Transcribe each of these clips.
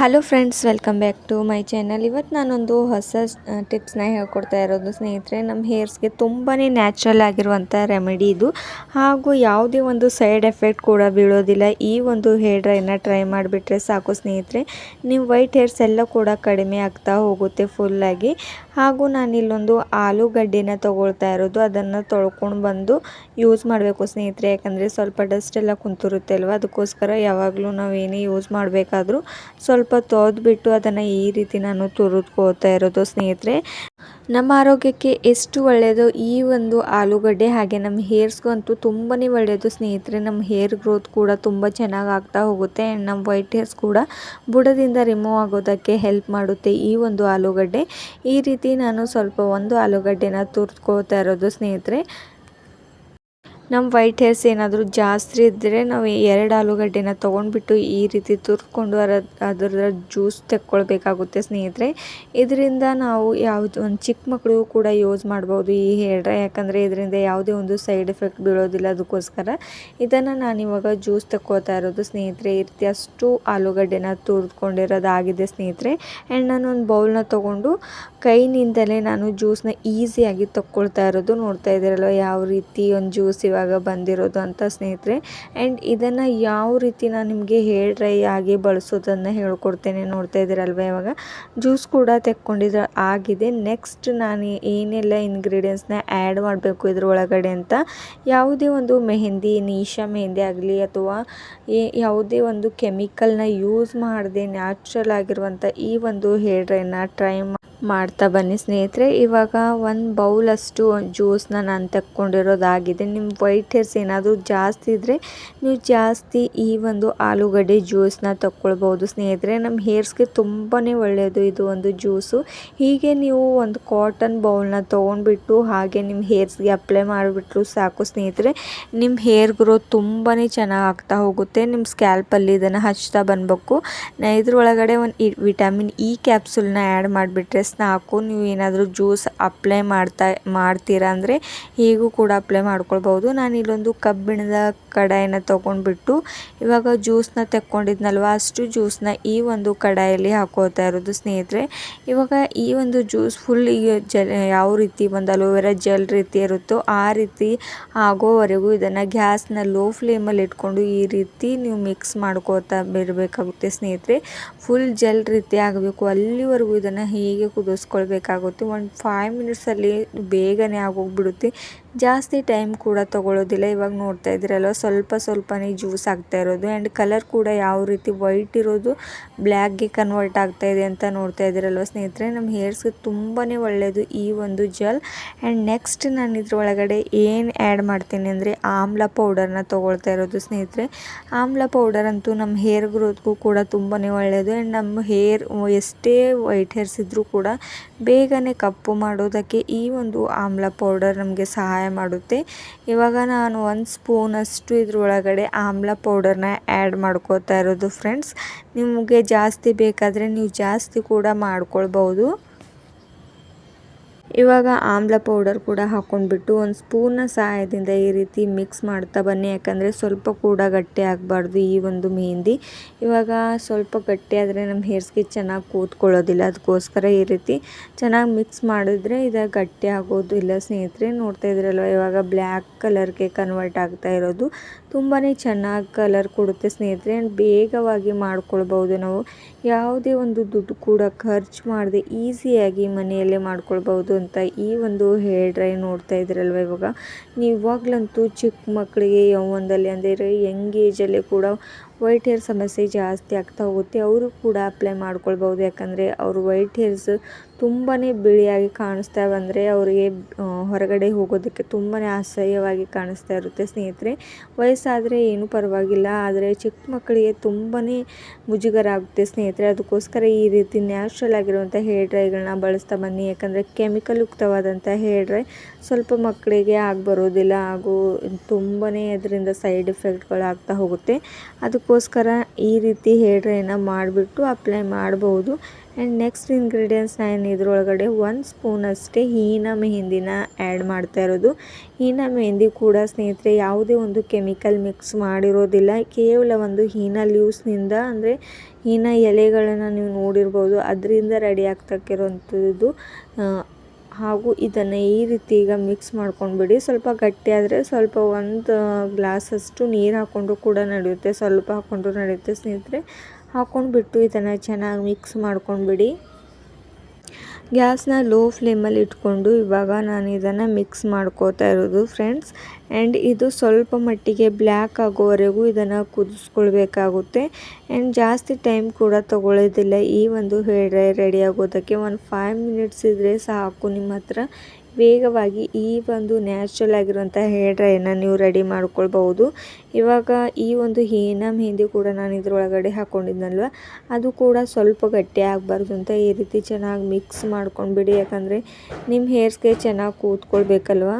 Hello friends welcome back to my channel ಇವತ್ತು ನಾನೊಂದು ಹೊಸ ಟಿಪ್ಸ್ನ ಹೇಳ್ಕೊಡ್ತಾ ಇರೋದು ಸ್ನೇಹಿತರೆ ನಮ್ಮ ಹೇರ್ಸ್ಗೆ ತುಂಬಾ ನ್ಯಾಚುರಲ್ ಆಗಿರುವಂಥ ರೆಮಿಡಿ ಇದು. ಹಾಗೂ ಯಾವುದೇ ಒಂದು ಸೈಡ್ ಎಫೆಕ್ಟ್ ಕೂಡ ಬೀಳೋದಿಲ್ಲ. ಈ ಒಂದು ಹೇರ್ ಡ್ರೈನ ಟ್ರೈ ಮಾಡಿಬಿಟ್ರೆ ಸಾಕು ಸ್ನೇಹಿತರೆ. ನೀವು ವೈಟ್ ಹೇರ್ಸ್ ಎಲ್ಲ ಕೂಡ ಕಡಿಮೆ ಆಗ್ತಾ ಹೋಗುತ್ತೆ ಫುಲ್ಲಾಗಿ ಹಾಗೂ ನಾನು ಇಲ್ಲೊಂದು ಆಲೂಗಡ್ಡೆನ ತೊಗೊಳ್ತಾ ಇರೋದು. ಅದನ್ನು ತೊಳ್ಕೊಂಡು ಬಂದು ಯೂಸ್ ಮಾಡಬೇಕು ಸ್ನೇಹಿತರೆ. ಯಾಕಂದರೆ ಸ್ವಲ್ಪ ಡಸ್ಟ್ ಎಲ್ಲ ಕುಂತಿರುತ್ತೆ ಅಲ್ವ ಅದಕ್ಕೋಸ್ಕರ ಯಾವಾಗಲೂ ನಾವು ಏನೇ ಯೂಸ್ ಮಾಡಬೇಕಾದ್ರೂ ಸ್ವಲ್ಪ ತೊಳೆದ್ಬಿಟ್ಟು ಅದನ್ನು ಈ ರೀತಿ ನಾನು ತುರಿದ್ಕೋತಾ ಇರೋದು ಸ್ನೇಹಿತರೆ. ನಮ್ಮ ಆರೋಗ್ಯಕ್ಕೆ ಎಷ್ಟು ಒಳ್ಳೆಯದು ಈ ಒಂದು ಆಲೂಗಡ್ಡೆ ಹಾಗೆ ನಮ್ಮ ಹೇರ್ಸ್ಗೂ ಅಂತೂ ತುಂಬಾ ಒಳ್ಳೆಯದು ಸ್ನೇಹಿತರೆ. ನಮ್ಮ ಹೇರ್ ಗ್ರೋತ್ ಕೂಡ ತುಂಬ ಚೆನ್ನಾಗಿ ಆಗ್ತಾ ಹೋಗುತ್ತೆ ಆ್ಯಂಡ್ ನಮ್ಮ ವೈಟ್ ಹೇರ್ಸ್ ಕೂಡ ಬುಡದಿಂದ ರಿಮೂವ್ ಆಗೋದಕ್ಕೆ ಹೆಲ್ಪ್ ಮಾಡುತ್ತೆ ಈ ಒಂದು ಆಲೂಗಡ್ಡೆ. ಈ ರೀತಿ ನಾನು ಸ್ವಲ್ಪ ಒಂದು ಆಲೂಗಡ್ಡೆನ ತುರ್ದ್ಕೋತಾ ಇರೋದು ಸ್ನೇಹಿತರೆ. ನಮ್ಮ ವೈಟ್ ಹೇರ್ಸ್ ಏನಾದರೂ ಜಾಸ್ತಿ ಇದ್ದರೆ ನಾವು ಎರಡು ಆಲೂಗಡ್ಡೆನ ತೊಗೊಂಡ್ಬಿಟ್ಟು ಈ ರೀತಿ ತುರ್ಕೊಂಡು ಅದರ ಅದರ ಜ್ಯೂಸ್ ತೆಕ್ಕೊಳ್ಬೇಕಾಗುತ್ತೆ ಸ್ನೇಹಿತರೆ. ಇದರಿಂದ ನಾವು ಯಾವುದು, ಒಂದು ಚಿಕ್ಕ ಮಕ್ಕಳಿಗೂ ಕೂಡ ಯೂಸ್ ಮಾಡ್ಬೋದು ಈ ಹೇರ್ ಡ್ರೈ ಯಾಕಂದರೆ ಇದರಿಂದ ಯಾವುದೇ ಒಂದು ಸೈಡ್ ಎಫೆಕ್ಟ್ ಬೀಳೋದಿಲ್ಲ ಅದಕ್ಕೋಸ್ಕರ ಇದನ್ನು ನಾನಿವಾಗ ಜ್ಯೂಸ್ ತಕ್ಕೋತಾ ಇರೋದು ಸ್ನೇಹಿತರೆ, ಈ ರೀತಿ ಅಷ್ಟು ಆಲೂಗಡ್ಡೆನ ತುರ್ಕೊಂಡಿರೋದಾಗಿದೆ ಸ್ನೇಹಿತರೆ. ಆ್ಯಂಡ್ ನಾನು ಒಂದು ಬೌಲ್ನ ತೊಗೊಂಡು ಕೈನಿಂದಲೇ ನಾನು ಜ್ಯೂಸ್ನ ಈಸಿಯಾಗಿ ತಕ್ಕೊಳ್ತಾ ಇರೋದು ನೋಡ್ತಾ ಇದ್ದೀರಲ್ವ, ಯಾವ ರೀತಿ ಒಂದು ಜ್ಯೂಸ್ ಇವಾಗ ಇವಾಗ ಬಂದಿರೋದು ಅಂತ ಸ್ನೇಹಿತರೆ. ಆ್ಯಂಡ್ ಇದನ್ನು ಯಾವ ರೀತಿ ನಾನು ನಿಮಗೆ ಹೇರ್ ಡ್ರೈ ಆಗಿ ಬಳಸೋದನ್ನು ಹೇಳ್ಕೊಡ್ತೇನೆ ನೋಡ್ತಾ ಇದ್ದೀರಲ್ವ ಇವಾಗ. ಜ್ಯೂಸ್ ಕೂಡ ತೆಕ್ಕೊಂಡಿದ್ರೆ, ಆಗಿದೆ. ನೆಕ್ಸ್ಟ್ ನಾನು ಏನೆಲ್ಲ ಇಂಗ್ರೀಡಿಯೆಂಟ್ಸ್ನ ಆ್ಯಡ್ ಮಾಡಬೇಕು ಇದ್ರ ಒಳಗಡೆ ಅಂತ, ಯಾವುದೇ ಒಂದು ಮೆಹಂದಿ ನೀಶಾ ಮೆಹಂದಿ ಆಗಲಿ ಅಥವಾ ಯಾವುದೇ ಒಂದು ಕೆಮಿಕಲ್ನ ಯೂಸ್ ಮಾಡದೆ ನ್ಯಾಚುರಲ್ ಆಗಿರುವಂಥ ಈ ಒಂದು ಹೇರ್ ಡ್ರೈನ ಟ್ರೈ ಮಾಡ್ತಾ ಬನ್ನಿ ಸ್ನೇಹಿತರೆ. ಇವಾಗ ಒಂದು ಬೌಲಷ್ಟು ಜ್ಯೂಸ್ನ ನಾನು ತಕ್ಕೊಂಡಿರೋದಾಗಿದೆ. ನಿಮ್ಮ ವೈಟ್ ಹೇರ್ಸ್ ಏನಾದರೂ ಜಾಸ್ತಿ ಇದ್ದರೆ ನೀವು ಜಾಸ್ತಿ ಈ ಒಂದು ಆಲೂಗಡ್ಡೆ ಜ್ಯೂಸನ್ನ ತಕ್ಕೊಳ್ಬೋದು ಸ್ನೇಹಿತರೆ. ನಮ್ಮ ಹೇರ್ಸ್ಗೆ ತುಂಬಾ ಒಳ್ಳೆಯದು ಇದು ಒಂದು ಜ್ಯೂಸು ಹೀಗೆ ನೀವು ಒಂದು ಕಾಟನ್ ಬೌಲ್ನ ತೊಗೊಂಡ್ಬಿಟ್ಟು ಹಾಗೆ ನಿಮ್ಮ ಹೇರ್ಸ್ಗೆ ಅಪ್ಲೈ ಮಾಡಿಬಿಟ್ರು ಸಾಕು ಸ್ನೇಹಿತರೆ. ನಿಮ್ಮ ಹೇರ್ ಗ್ರೋತ್ ತುಂಬಾ ಚೆನ್ನಾಗಿ ಆಗ್ತಾ ಹೋಗುತ್ತೆ. ನಿಮ್ಮ ಸ್ಕ್ಯಾಲ್ಪಲ್ಲಿ ಇದನ್ನು ಹಚ್ತಾ ಬನ್ಬೇಕು. ಇದ್ರೊಳಗಡೆ ಒಂದು ವಿಟಮಿನ್ ಇ ಕ್ಯಾಪ್ಸುಲ್ನ ಆ್ಯಡ್ ಮಾಡಿಬಿಟ್ರೆ ಸಾಕು ನೀವು ಏನಾದರೂ ಜ್ಯೂಸ್ ಅಪ್ಲೈ ಮಾಡ್ತಾ, ಮಾಡ್ತೀರ ಅಂದರೆ ಹೀಗೂ ಕೂಡ ಅಪ್ಲೈ ಮಾಡ್ಕೊಳ್ಬೋದು ನಾನು ಇಲ್ಲೊಂದು ಕಬ್ಬಿಣದ ಕಡಾಯಿನ ತೊಗೊಂಡ್ಬಿಟ್ಟು ಇವಾಗ ಜ್ಯೂಸ್ನ ತೆಕ್ಕೊಂಡಿದ್ನಲ್ವ, ಅಷ್ಟು ಜ್ಯೂಸ್ನ ಈ ಒಂದು ಕಡಾಯಲ್ಲಿ ಹಾಕೋತಾ ಇರೋದು ಸ್ನೇಹಿತರೆ. ಇವಾಗ ಈ ಒಂದು ಜ್ಯೂಸ್ ಫುಲ್ ಈಗ ಜಲ್ ಯಾವ ರೀತಿ ಒಂದು ಅಲೋವೆರಾ ಜೆಲ್ ರೀತಿ ಇರುತ್ತೋ ಆ ರೀತಿ ಆಗೋವರೆಗೂ ಇದನ್ನು ಗ್ಯಾಸ್ನ ಲೋ ಫ್ಲೇಮಲ್ಲಿ ಇಟ್ಕೊಂಡು ಈ ರೀತಿ ನೀವು ಮಿಕ್ಸ್ ಮಾಡ್ಕೋತಾ ಬಿಡಬೇಕಾಗುತ್ತೆ ಸ್ನೇಹಿತರೆ. ಫುಲ್ ಜೆಲ್ ರೀತಿ ಆಗಬೇಕು. ಅಲ್ಲಿವರೆಗೂ ಇದನ್ನು ಹೀಗೆ ಕುದಿಸ್ಕೊಳ್ಬೇಕಾಗುತ್ತೆ. ಒಂದು ಫೈವ್ ಮಿನಿಟ್ಸಲ್ಲಿ ಬೇಗನೆ ಆಗೋಗ್ಬಿಡುತ್ತೆ. ಜಾಸ್ತಿ ಟೈಮ್ ಕೂಡ ತೊಗೊಳ್ಳೋದಿಲ್ಲ ಇವಾಗ ನೋಡ್ತಾ ಇದ್ದೀರಲ್ವ, ಸ್ವಲ್ಪ ಸ್ವಲ್ಪನೇ ಜ್ಯೂಸ್ ಆಗ್ತಾ ಇರೋದು. ಆ್ಯಂಡ್ ಕಲರ್ ಕೂಡ ಯಾವ ರೀತಿ ವೈಟ್ ಇರೋದು ಬ್ಲ್ಯಾಕ್ಗೆ ಕನ್ವರ್ಟ್ ಆಗ್ತಾ ಇದೆ ಅಂತ ನೋಡ್ತಾ ಇದ್ದೀರಲ್ವ ಸ್ನೇಹಿತರೆ. ನಮ್ಮ ಹೇರ್ಸ್ಗೆ ತುಂಬಾ ಒಳ್ಳೆಯದು ಈ ಒಂದು ಜೆಲ್. ಆ್ಯಂಡ್ ನೆಕ್ಸ್ಟ್ ನಾನು ಇದ್ರೊಳಗಡೆ ಏನು ಆ್ಯಡ್ ಮಾಡ್ತೀನಿ ಅಂದರೆ ಆಮ್ಲ ಪೌಡರ್ನ ತೊಗೊಳ್ತಾ ಇರೋದು ಸ್ನೇಹಿತರೆ. ಆಮ್ಲ ಪೌಡರ್ ಅಂತೂ ನಮ್ಮ ಹೇರ್ ಗ್ರೋತ್ಗೂ ಕೂಡ ತುಂಬಾ ಒಳ್ಳೆಯದು ಆ್ಯಂಡ್ ನಮ್ಮ ಹೇರ್ ಎಷ್ಟೇ ವೈಟ್ ಹೇರ್ಸ್ ಇದ್ದರೂ ಕೂಡ ಬೇಗನೆ ಕಪ್ಪು ಮಾಡೋದಕ್ಕೆ ಈ ಒಂದು ಆಮ್ಲ ಪೌಡರ್ ನಮಗೆ ಸಹಾಯ ಸಹಾಯ ಮಾಡುತ್ತೆ. ಇವಾಗ ನಾನು ಒಂದು ಸ್ಪೂನಷ್ಟು ಇದರೊಳಗಡೆ ಆಮ್ಲ ಪೌಡರ್ನ ಆ್ಯಡ್ ಮಾಡ್ಕೋತಾ ಇರೋದು ಫ್ರೆಂಡ್ಸ್ ನಿಮಗೆ ಜಾಸ್ತಿ ಬೇಕಾದರೆ ನೀವು ಜಾಸ್ತಿ ಕೂಡ ಮಾಡ್ಕೊಳ್ಬೋದು ಇವಾಗ ಆಮ್ಲ ಪೌಡರ್ ಕೂಡ ಹಾಕ್ಕೊಂಡ್ಬಿಟ್ಟು ಒಂದು ಸ್ಪೂನ್ನ ಸಹಾಯದಿಂದ ಈ ರೀತಿ ಮಿಕ್ಸ್ ಮಾಡ್ತಾ ಬನ್ನಿ. ಯಾಕಂದರೆ ಸ್ವಲ್ಪ ಕೂಡ ಗಟ್ಟಿ ಆಗಬಾರ್ದು ಈ ಒಂದು ಮೆಹಂದಿ ಇವಾಗ ಸ್ವಲ್ಪ ಗಟ್ಟಿ ಆದರೆ ನಮ್ಮ ಹೇರ್ಸ್ಗೆ ಚೆನ್ನಾಗಿ ಕೂತ್ಕೊಳ್ಳೋದಿಲ್ಲ. ಅದಕ್ಕೋಸ್ಕರ ಈ ರೀತಿ ಚೆನ್ನಾಗಿ ಮಿಕ್ಸ್ ಮಾಡಿದ್ರೆ ಇದು ಗಟ್ಟಿ ಇಲ್ಲ ಸ್ನೇಹಿತರೆ. ನೋಡ್ತಾ ಇದ್ರಲ್ವ, ಇವಾಗ ಬ್ಲ್ಯಾಕ್ ಕಲರ್ಗೆ ಕನ್ವರ್ಟ್ ಆಗ್ತಾ ಇರೋದು. ತುಂಬಾ ಚೆನ್ನಾಗಿ ಕಲರ್ ಕೊಡುತ್ತೆ ಸ್ನೇಹಿತರೆ. ಬೇಗವಾಗಿ ಮಾಡ್ಕೊಳ್ಬೋದು ನಾವು. ಯಾವುದೇ ಒಂದು ದುಡ್ಡು ಕೂಡ ಖರ್ಚು ಮಾಡದೆ ಈಸಿಯಾಗಿ ಮನೆಯಲ್ಲೇ ಮಾಡ್ಕೊಳ್ಬೋದು ಅಂತ ಈ ಒಂದು ಹೇರ್ ಡ್ರೈ ನೋಡ್ತಾ ಇದ್ರಲ್ವ ಇವಾಗ? ನೀವು ಇವಾಗಲಂತೂ ಚಿಕ್ಕ ಮಕ್ಕಳಿಗೆ ಯೌವನದಲ್ಲಿ ಅಂದರೆ ಯಂಗ್ ಏಜಲ್ಲಿ ಕೂಡ ವೈಟ್ ಹೇರ್ ಸಮಸ್ಯೆ ಜಾಸ್ತಿ ಆಗ್ತಾ ಹೋಗುತ್ತೆ. ಅವರು ಕೂಡ ಅಪ್ಲೈ ಮಾಡ್ಕೊಳ್ಬೋದು ಯಾಕಂದರೆ ಅವರು ವೈಟ್ ಹೇರ್ಸ್ ತುಂಬಾ ಬಿಳಿಯಾಗಿ ಕಾಣಿಸ್ತಾ ಬಂದರೆ ಅವರಿಗೆ ಹೊರಗಡೆ ಹೋಗೋದಕ್ಕೆ ತುಂಬಾ ಅಸಹ್ಯವಾಗಿ ಕಾಣಿಸ್ತಾ ಇರುತ್ತೆ ಸ್ನೇಹಿತರೆ. ವಯಸ್ಸಾದರೆ ಏನೂ ಪರವಾಗಿಲ್ಲ, ಆದರೆ ಚಿಕ್ಕ ಮಕ್ಕಳಿಗೆ ತುಂಬಾ ಮುಜುಗರ ಆಗುತ್ತೆ ಸ್ನೇಹಿತರೆ. ಅದಕ್ಕೋಸ್ಕರ ಈ ರೀತಿ ನ್ಯಾಚುರಲ್ ಆಗಿರುವಂಥ ಹೇರ್ ಡ್ರೈಗಳನ್ನ ಬಳಸ್ತಾ ಬನ್ನಿ. ಯಾಕಂದರೆ ಕೆಮಿಕಲ್ ಯುಕ್ತವಾದಂಥ ಹೇರ್ ಡ್ರೈ ಸ್ವಲ್ಪ ಮಕ್ಕಳಿಗೆ ಆಗಿ ಬರೋದಿಲ್ಲ, ಹಾಗೂ ತುಂಬಾ ಅದರಿಂದ ಸೈಡ್ ಎಫೆಕ್ಟ್ಗಳು ಆಗ್ತಾ ಹೋಗುತ್ತೆ. ಅದಕ್ಕೋಸ್ಕರ ಈ ರೀತಿ ಹೇರ್ ಡ್ರೈನ ಮಾಡಿಬಿಟ್ಟು ಅಪ್ಲೈ ಮಾಡ್ಬೋದು. ಆ್ಯಂಡ್ ನೆಕ್ಸ್ಟ್ ಇಂಗ್ರೀಡಿಯೆಂಟ್ಸ್ ನಾನು ಇದ್ರೊಳಗಡೆ ಒಂದು ಸ್ಪೂನ್ ಅಷ್ಟೇ ಹೀನ ಮೆಹಂದಿನ ಆ್ಯಡ್ ಮಾಡ್ತಾ ಇರೋದು. ಹೀನ ಮೆಹಂದಿ ಕೂಡ ಸ್ನೇಹಿತರೆ ಯಾವುದೇ ಒಂದು ಕೆಮಿಕಲ್ ಮಿಕ್ಸ್ ಮಾಡಿರೋದಿಲ್ಲ. ಕೇವಲ ಒಂದು ಹೀನ ಲೀವ್ಸ್ನಿಂದ ಅಂದರೆ ಹೀನ ಎಲೆಗಳನ್ನು ನೀವು ನೋಡಿರ್ಬೋದು. ಅದರಿಂದ ರೆಡಿ ಆಗ್ತಕ್ಕಿರೋಂಥದ್ದು ಹಾಗೂ ಇದನ್ನು ಈ ರೀತಿ ಈಗ ಮಿಕ್ಸ್ ಮಾಡ್ಕೊಂಡ್ಬಿಡಿ. ಸ್ವಲ್ಪ ಗಟ್ಟಿ ಸ್ವಲ್ಪ ಒಂದು ಗ್ಲಾಸಷ್ಟು ನೀರು ಹಾಕ್ಕೊಂಡ್ರು ಕೂಡ ನಡೆಯುತ್ತೆ. ಸ್ವಲ್ಪ ಹಾಕ್ಕೊಂಡ್ರು ನಡೆಯುತ್ತೆ ಸ್ನೇಹಿತರೆ. ಹಾಕ್ಕೊಂಡ್ಬಿಟ್ಟು ಇದನ್ನು ಚೆನ್ನಾಗಿ ಮಿಕ್ಸ್ ಮಾಡ್ಕೊಂಡ್ಬಿಡಿ. ಗ್ಯಾಸ್ನ ಲೋ ಫ್ಲೇಮಲ್ಲಿ ಇಟ್ಕೊಂಡು ಇವಾಗ ನಾನು ಇದನ್ನು ಮಿಕ್ಸ್ ಮಾಡ್ಕೋತಾ ಇರೋದು ಫ್ರೆಂಡ್ಸ್ ಆ್ಯಂಡ್ ಇದು ಸ್ವಲ್ಪ ಮಟ್ಟಿಗೆ ಬ್ಲ್ಯಾಕ್ ಆಗೋವರೆಗೂ ಇದನ್ನು ಕುದಿಸ್ಕೊಳ್ಬೇಕಾಗುತ್ತೆ. ಆ್ಯಂಡ್ ಜಾಸ್ತಿ ಟೈಮ್ ಕೂಡ ತಗೊಳ್ಳೋದಿಲ್ಲ. ಈ ಒಂದು ಹೇರ್ ರೆಡಿ ಆಗೋದಕ್ಕೆ ಒಂದು ಫೈವ್ ಮಿನಿಟ್ಸ್ ಇದ್ದರೆ ಸಾಕು ನಿಮ್ಮ ಹತ್ರ. ವೇಗವಾಗಿ ಈ ಒಂದು ನ್ಯಾಚುರಲ್ ಆಗಿರುವಂಥ ಹೇರ್ ಡ್ರೈನ ನೀವು ರೆಡಿ ಮಾಡ್ಕೊಳ್ಬಹುದು. ಇವಾಗ ಈ ಒಂದು ಹೀನ ಮೆಹಂದಿ ಕೂಡ ನಾನು ಇದರೊಳಗಡೆ ಹಾಕ್ಕೊಂಡಿದ್ನಲ್ವ ಅದು ಕೂಡ ಸ್ವಲ್ಪ ಗಟ್ಟಿ ಆಗಬಾರ್ದು ಅಂತ ಈ ರೀತಿ ಚೆನ್ನಾಗಿ ಮಿಕ್ಸ್ ಮಾಡ್ಕೊಂಡ್ಬಿಡಿ, ಯಾಕಂದರೆ ನಿಮ್ಮ ಹೇರ್ಸ್ಗೆ ಚೆನ್ನಾಗಿ ಕೂತ್ಕೊಳ್ಬೇಕಲ್ವ?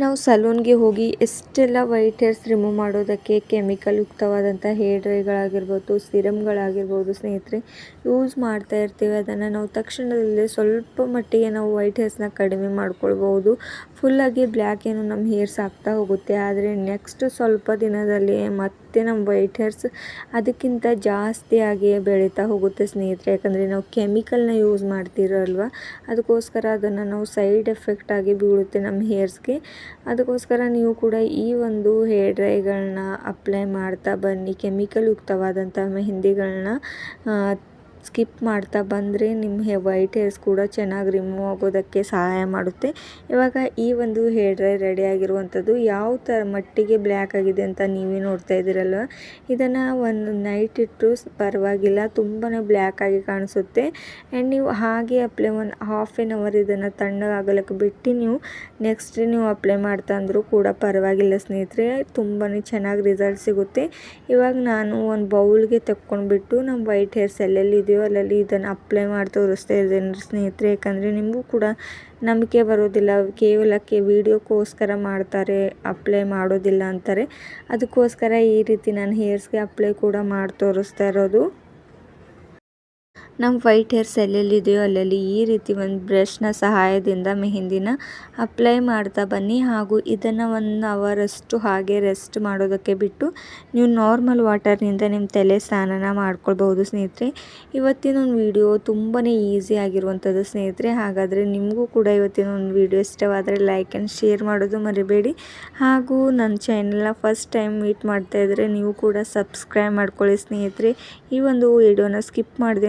ನಾವು ಸಲೂನ್ಗೆ ಹೋಗಿ ಎಷ್ಟೆಲ್ಲ ವೈಟ್ ಹೇರ್ಸ್ ರಿಮೂವ್ ಮಾಡೋದಕ್ಕೆ ಕೆಮಿಕಲ್ ಯುಕ್ತವಾದಂಥ ಹೇರ್ ಡ್ರೈಗಳಾಗಿರ್ಬೋದು, ಸಿರಮ್ಗಳಾಗಿರ್ಬೋದು ಸ್ನೇಹಿತರೆ, ಯೂಸ್ ಮಾಡ್ತಾ ಇರ್ತೀವಿ. ಅದನ್ನು ನಾವು ತಕ್ಷಣದಲ್ಲೇ ಸ್ವಲ್ಪ ಮಟ್ಟಿಗೆ ನಾವು ವೈಟ್ ಹೇರ್ಸ್ನ ಕಡಿಮೆ ಮಾಡ್ಕೊಳ್ಬೋದು. ಫುಲ್ಲಾಗಿ ಬ್ಲ್ಯಾಕ್ ಏನು ನಮ್ಮ ಹೇರ್ಸ್ ಆಗ್ತಾ ಹೋಗುತ್ತೆ. ಆದರೆ ನೆಕ್ಸ್ಟ್ ಸ್ವಲ್ಪ ದಿನದಲ್ಲಿ ಮತ್ತೆ ನಮ್ಮ ವೈಟ್ ಹೇರ್ಸ್ ಅದಕ್ಕಿಂತ ಜಾಸ್ತಿಯಾಗಿ ಬೆಳೀತಾ ಹೋಗುತ್ತೆ ಸ್ನೇಹಿತರೆ. ಯಾಕಂದರೆ ನಾವು ಕೆಮಿಕಲ್ನ ಯೂಸ್ ಮಾಡ್ತಿರಲ್ವ? ಅದಕ್ಕೋಸ್ಕರ ಅದನ್ನು ನಾವು ಸೈಡ್ ಎಫೆಕ್ಟ್ ಆಗಿ ಬೀಳುತ್ತೆ ನಮ್ಮ ಹೇರ್ಸ್ಗೆ ಅದಕ್ಕೋಸ್ಕರ ನೀವು ಕೂಡ ಈ ಒಂದು ಹೇರ್ ಡ್ರೈಗಳನ್ನ ಅಪ್ಲೈ ಮಾಡ್ತಾ ಬನ್ನಿ. ಕೆಮಿಕಲ್ ಯುಕ್ತವಾದಂಥ ಮೆಹಂದಿಗಳನ್ನ ಸ್ಕಿಪ್ ಮಾಡ್ತಾ ಬಂದರೆ ನಿಮ್ಮ ವೈಟ್ ಹೇರ್ಸ್ ಕೂಡ ಚೆನ್ನಾಗಿ ರಿಮೂವ್ ಆಗೋದಕ್ಕೆ ಸಹಾಯ ಮಾಡುತ್ತೆ. ಇವಾಗ ಈ ಒಂದು ಹೇರ್ ಡ್ರೈ ರೆಡಿ ಆಗಿರುವಂಥದ್ದು ಯಾವ ಥರ ಮಟ್ಟಿಗೆ ಬ್ಲ್ಯಾಕ್ ಆಗಿದೆ ಅಂತ ನೀವೇ ನೋಡ್ತಾ ಇದ್ದೀರಲ್ವ? ಇದನ್ನು ಒಂದು ನೈಟ್ ಇಟ್ಟರು ಪರವಾಗಿಲ್ಲ ತುಂಬಾ ಬ್ಲ್ಯಾಕ್ ಆಗಿ ಕಾಣಿಸುತ್ತೆ. ಆ್ಯಂಡ್ ನೀವು ಹಾಗೆ ಅಪ್ಲೈ ಒಂದು ಹಾಫ್ ಆನ್ ಅವರ್ ಇದನ್ನು ತಣ್ಣಗಾಗಲಿಕ್ಕೆ ಬಿಟ್ಟು ನೀವು ನೆಕ್ಸ್ಟ್ ನೀವು ಅಪ್ಲೈ ಮಾಡ್ತಾ ಅಂದರೂ ಕೂಡ ಪರವಾಗಿಲ್ಲ ಸ್ನೇಹಿತರೆ ತುಂಬಾ ಚೆನ್ನಾಗಿ ರಿಸಲ್ಟ್ ಸಿಗುತ್ತೆ. ಇವಾಗ ನಾನು ಒಂದು ಬೌಲ್ಗೆ ತಕ್ಕೊಂಡ್ಬಿಟ್ಟು ನಮ್ಮ ವೈಟ್ ಹೇರ್ಸ್ ಎಲ್ಲೆಲ್ಲಿ ಅಲ್ಲಲ್ಲಿ ಇದನ್ನು ಅಪ್ಲೈ ಮಾಡಿ ತೋರಿಸ್ತಾ ಇದ್ದೇನೆ ಸ್ನೇಹಿತರೆ. ಯಾಕಂದರೆ ನಿಮಗೂ ಕೂಡ ನಂಬಿಕೆ ಬರೋದಿಲ್ಲ. ಕೇವಲ ಕೆ ವೀಡಿಯೋಕ್ಕೋಸ್ಕರ ಮಾಡ್ತಾರೆ, ಅಪ್ಲೈ ಮಾಡೋದಿಲ್ಲ ಅಂತಾರೆ. ಅದಕ್ಕೋಸ್ಕರ ಈ ರೀತಿ ನಾನು ಹೇರ್ಸ್ಗೆ ಅಪ್ಲೈ ಕೂಡ ಮಾಡಿ ತೋರಿಸ್ತಾ ಇರೋದು. ನಮ್ಮ ವೈಟ್ ಹೇರ್ಸ್ ಎಲ್ಲೆಲ್ಲಿದೆಯೋ ಅಲ್ಲಲ್ಲಿ ಈ ರೀತಿ ಒಂದು ಬ್ರಷ್ನ ಸಹಾಯದಿಂದ ಮೆಹೆಂದಿನ ಅಪ್ಲೈ ಮಾಡ್ತಾ ಬನ್ನಿ. ಹಾಗೂ ಇದನ್ನು ಒನ್ ಅಷ್ಟು ಹಾಗೆ ರೆಸ್ಟ್ ಮಾಡೋದಕ್ಕೆ ಬಿಟ್ಟು ನೀವು ನಾರ್ಮಲ್ ವಾಟರ್ನಿಂದ ನಿಮ್ಮ ತಲೆ ಸ್ನಾನನ ಮಾಡ್ಕೊಳ್ಬಹುದು ಸ್ನೇಹಿತರೆ. ಇವತ್ತಿನ ಒಂದು ವಿಡಿಯೋ ತುಂಬಾ ಈಸಿ ಆಗಿರುವಂಥದ್ದು ಸ್ನೇಹಿತರೆ. ಹಾಗಾದರೆ ನಿಮಗೂ ಕೂಡ ಇವತ್ತಿನ ಒಂದು ವಿಡಿಯೋ ಇಷ್ಟವಾದರೆ ಲೈಕ್ ಆ್ಯಂಡ್ ಶೇರ್ ಮಾಡೋದು ಮರಿಬೇಡಿ. ಹಾಗೂ ನನ್ನ ಚಾನೆಲ್ನ ಫಸ್ಟ್ ಟೈಮ್ ಮೀಟ್ ಮಾಡ್ತಾ ಇದ್ದರೆ ನೀವು ಕೂಡ ಸಬ್ಸ್ಕ್ರೈಬ್ ಮಾಡ್ಕೊಳ್ಳಿ ಸ್ನೇಹಿತರೆ. ಈ ಒಂದು ವಿಡಿಯೋನ ಸ್ಕಿಪ್ ಮಾಡದೆ